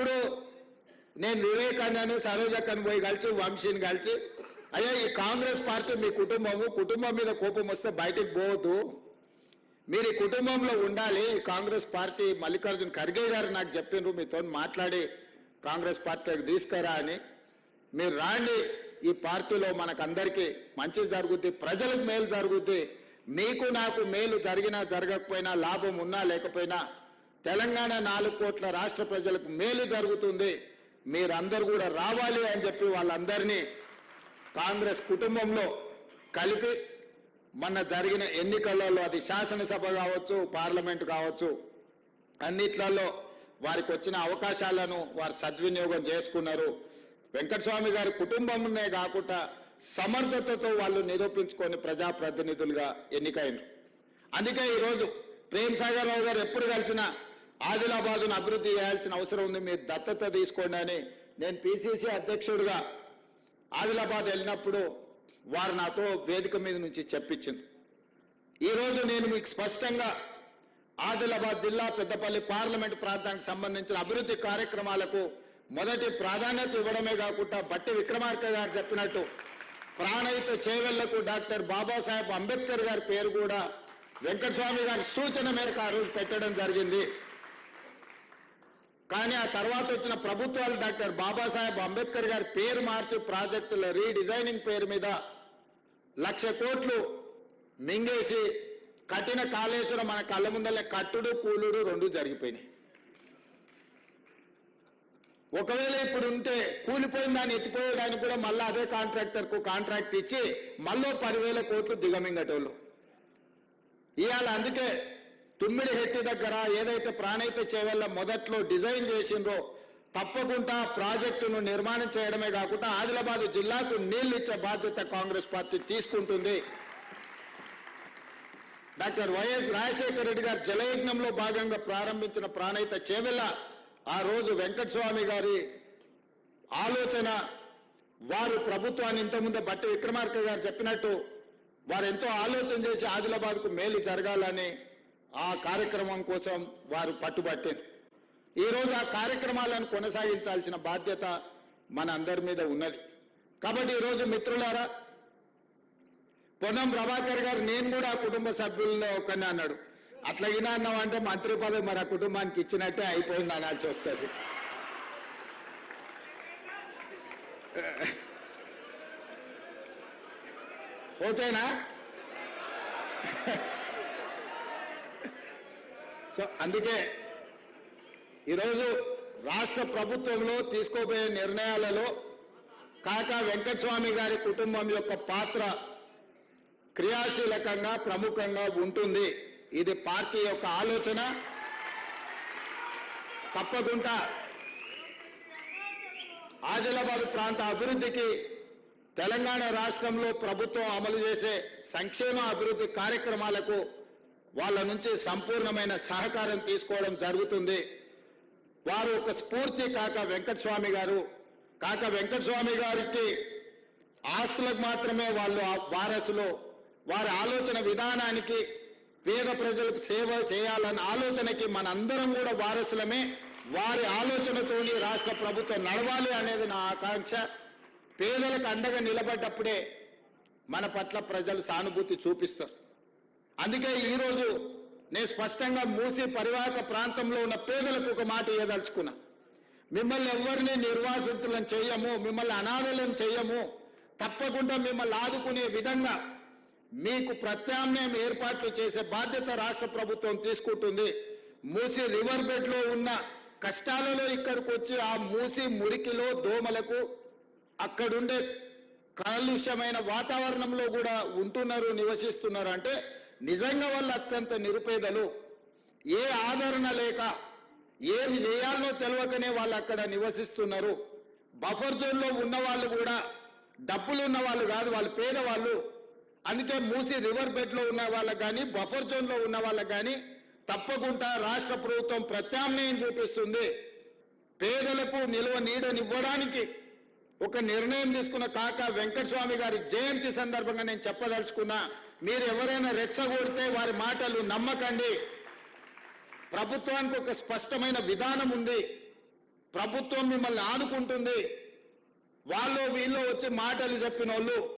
అప్పుడు నేను వివేకాన్నను సరోజక్కను పోయి కలిసి వంశీని కలిసి అయ్యా ఈ కాంగ్రెస్ పార్టీ మీ కుటుంబము కుటుంబం మీద కోపం వస్తే బయటికి పోవద్దు. మీరు ఈ కుటుంబంలో ఉండాలి ఈ కాంగ్రెస్ పార్టీ మల్లికార్జున ఖర్గే గారు నాకు చెప్పిండ్రు మీతో మాట్లాడి కాంగ్రెస్ పార్టీకి తీసుకురా అని. మీరు రాండి ఈ పార్టీలో మనకందరికీ మంచి జరుగుద్ది ప్రజలకు మేలు జరుగుద్ది. మీకు నాకు మేలు జరిగినా జరగకపోయినా లాభం ఉన్నా లేకపోయినా తెలంగాణ నాలుగు కోట్ల రాష్ట్ర ప్రజలకు మేలు జరుగుతుంది. మీరందరూ కూడా రావాలి అని చెప్పి వాళ్ళందరినీ కాంగ్రెస్ కుటుంబంలో కలిపి మొన్న జరిగిన ఎన్నికలలో అది శాసనసభ కావచ్చు పార్లమెంట్ కావచ్చు అన్నిట్లలో వారికి వచ్చిన అవకాశాలను వారు సద్వినియోగం చేసుకున్నారు. వెంకటస్వామి గారి కుటుంబంనే కాకుండా సమర్థతతో వాళ్ళు నిరూపించుకొని ప్రజాప్రతినిధులుగా ఎన్నికైనరు. అందుకే ఈరోజు ప్రేమ్ సాగర్ రావు గారు ఎప్పుడు కలిసినా ఆదిలాబాద్ను అభివృద్ధి చేయాల్సిన అవసరం ఉంది. మీరు దత్తత తీసుకోండి అని నేను పిసిసి అధ్యక్షుడిగా ఆదిలాబాద్ వెళ్ళినప్పుడు వారు నాతో వేదిక మీద నుంచి చెప్పించింది. ఈరోజు నేను మీకు స్పష్టంగా ఆదిలాబాద్ జిల్లా పెద్దపల్లి పార్లమెంట్ ప్రాంతానికి సంబంధించిన అభివృద్ధి కార్యక్రమాలకు మొదటి ప్రాధాన్యత ఇవ్వడమే కాకుండా బట్టి విక్రమార్క గారు చెప్పినట్టు ప్రాణహిత చేవెళ్ళకు డాక్టర్ బాబాసాహెబ్ అంబేద్కర్ గారి పేరు కూడా వెంకటస్వామి గారి సూచన మేరకు ఆ రోజు పెట్టడం జరిగింది. కానీ ఆ తర్వాత వచ్చిన ప్రభుత్వాలు డాక్టర్ బాబాసాహెబ్ అంబేద్కర్ గారి పేరు మార్చి ప్రాజెక్టుల రీడిజైనింగ్ పేరు మీద లక్ష కోట్లు మింగేసి కఠిన కాళేశ్వరం మన కళ్ళ ముందలే కట్టుడు కూలుడు రెండు జరిగిపోయినాయి. ఒకవేళ ఇప్పుడు ఉంటే కూలిపోయిన దాన్ని ఎత్తిపోయడానికి కూడా మళ్ళీ అదే కాంట్రాక్టర్కు కాంట్రాక్ట్ ఇచ్చి మళ్ళీ పదివేల కోట్లు దిగమింగటోళ్ళు. ఇవాళ అందుకే తుమ్మిడి హెట్టి దగ్గర ఏదైతే ప్రాణైతే చేవల్ల మొదట్లో డిజైన్ చేసిండ్రో తప్పకుండా ప్రాజెక్టును నిర్మాణం చేయడమే కాకుండా ఆదిలాబాద్ జిల్లాకు నీళ్ళు ఇచ్చే బాధ్యత కాంగ్రెస్ పార్టీ తీసుకుంటుంది. Doctor Y S Rajasekhara Reddy గారు జలయజ్ఞంలో భాగంగా ప్రారంభించిన ప్రాణహిత చేవెళ్ళ ఆ రోజు వెంకటస్వామి గారి ఆలోచన వారు ప్రభుత్వాన్ని ఇంతకుముందే బట్టి విక్రమార్క గారు చెప్పినట్టు వారు ఎంతో ఆలోచన చేసి ఆదిలాబాద్కు మేలు జరగాలని ఆ కార్యక్రమం కోసం వారు పట్టుబట్టారు ఈరోజు ఆ కార్యక్రమాలను కొనసాగించాల్సిన బాధ్యత మన అందరి మీద ఉన్నది. కాబట్టి ఈరోజు మిత్రులారా పొన్నం ప్రభాకర్ గారు నేను కూడా ఆ కుటుంబ సభ్యుల్లో ఒకరిని అన్నాడు. అట్లా ఈయన అన్నావంటే మంత్రి పదవి మరి ఆ కుటుంబానికి ఇచ్చినట్టే అయిపోయింది అనాల్సి వస్తుంది. ఓకేనా? సో అందుకే ఈరోజు రాష్ట్ర ప్రభుత్వంలో తీసుకోబోయే నిర్ణయాలలో కాకా వెంకటస్వామి గారి కుటుంబం యొక్క పాత్ర క్రియాశీలకంగా ప్రముఖంగా ఉంటుంది. ఇది పార్టీ యొక్క ఆలోచన. తప్పకుండా ఆదిలాబాద్ ప్రాంత అభివృద్ధికి తెలంగాణ రాష్ట్రంలో ప్రభుత్వం అమలు చేసే సంక్షేమ అభివృద్ధి కార్యక్రమాలకు వాళ్ళ నుంచి సంపూర్ణమైన సహకారం తీసుకోవడం జరుగుతుంది. వారు ఒక స్ఫూర్తి కాక వెంకటస్వామి గారు కాక వెంకటస్వామి గారికి ఆస్తులకు మాత్రమే వాళ్ళు వారసులు. వారి ఆలోచన విధానానికి పేద ప్రజలకు సేవ చేయాలన్న ఆలోచనకి మనందరం కూడా వారసులమే. వారి ఆలోచనతోని రాష్ట్ర ప్రభుత్వం నడవాలి అనేది నా ఆకాంక్ష. పేదలకు అండగా నిలబడ్డప్పుడే మన పట్ల ప్రజలు సానుభూతి చూపిస్తారు. అందుకే ఈరోజు నేను స్పష్టంగా మూసి పరివాహక ప్రాంతంలో ఉన్న పేదలకు ఒక మాట ఇవ్వదలుచుకున్నా మిమ్మల్ని ఎవరిని నిర్వాసితులను చేయము మిమ్మల్ని అనాథలను చేయము తప్పకుండా మిమ్మల్ని ఆదుకునే విధంగా మీకు ప్రత్యామ్నాయం ఏర్పాట్లు చేసే బాధ్యత రాష్ట్ర ప్రభుత్వం తీసుకుంటుంది. మూసి రివర్ బెడ్లో ఉన్న కష్టాలలో ఇక్కడికి వచ్చి ఆ మూసి మురికిలో దోమలకు అక్కడుండే కాలుష్యమైన వాతావరణంలో కూడా ఉంటున్నారు నివసిస్తున్నారు అంటే నిజంగా వాళ్ళు అత్యంత నిరుపేదలు. ఏ ఆదరణ లేక ఏమి చేయాలో తెలియకనే వాళ్ళు అక్కడ నివసిస్తున్నారు. బఫర్ జోన్లో ఉన్న వాళ్ళు కూడా డబ్బులు ఉన్న వాళ్ళు కాదు వాళ్ళు పేదవాళ్ళు. అందుకే మూసి రివర్ బెడ్లో ఉన్న వాళ్ళకి కానీ బఫర్ జోన్లో ఉన్న వాళ్ళకి కానీ తప్పకుండా రాష్ట్ర ప్రభుత్వం ప్రత్యామ్నాయం చూపిస్తుంది. పేదలకు నిల్వ నీడనివ్వడానికి ఒక నిర్ణయం తీసుకున్న కాక వెంకటస్వామి గారి జయంతి సందర్భంగా నేను చెప్పదలుచుకున్నా. మీరు ఎవరైనా రెచ్చగొడితే వారి మాటలు నమ్మకండి. ప్రభుత్వానికి ఒక స్పష్టమైన విధానం ఉంది. ప్రభుత్వం మిమ్మల్ని ఆదుకుంటుంది వాళ్ళు వీళ్ళు వచ్చి మాటలు చెప్పిన వాళ్ళు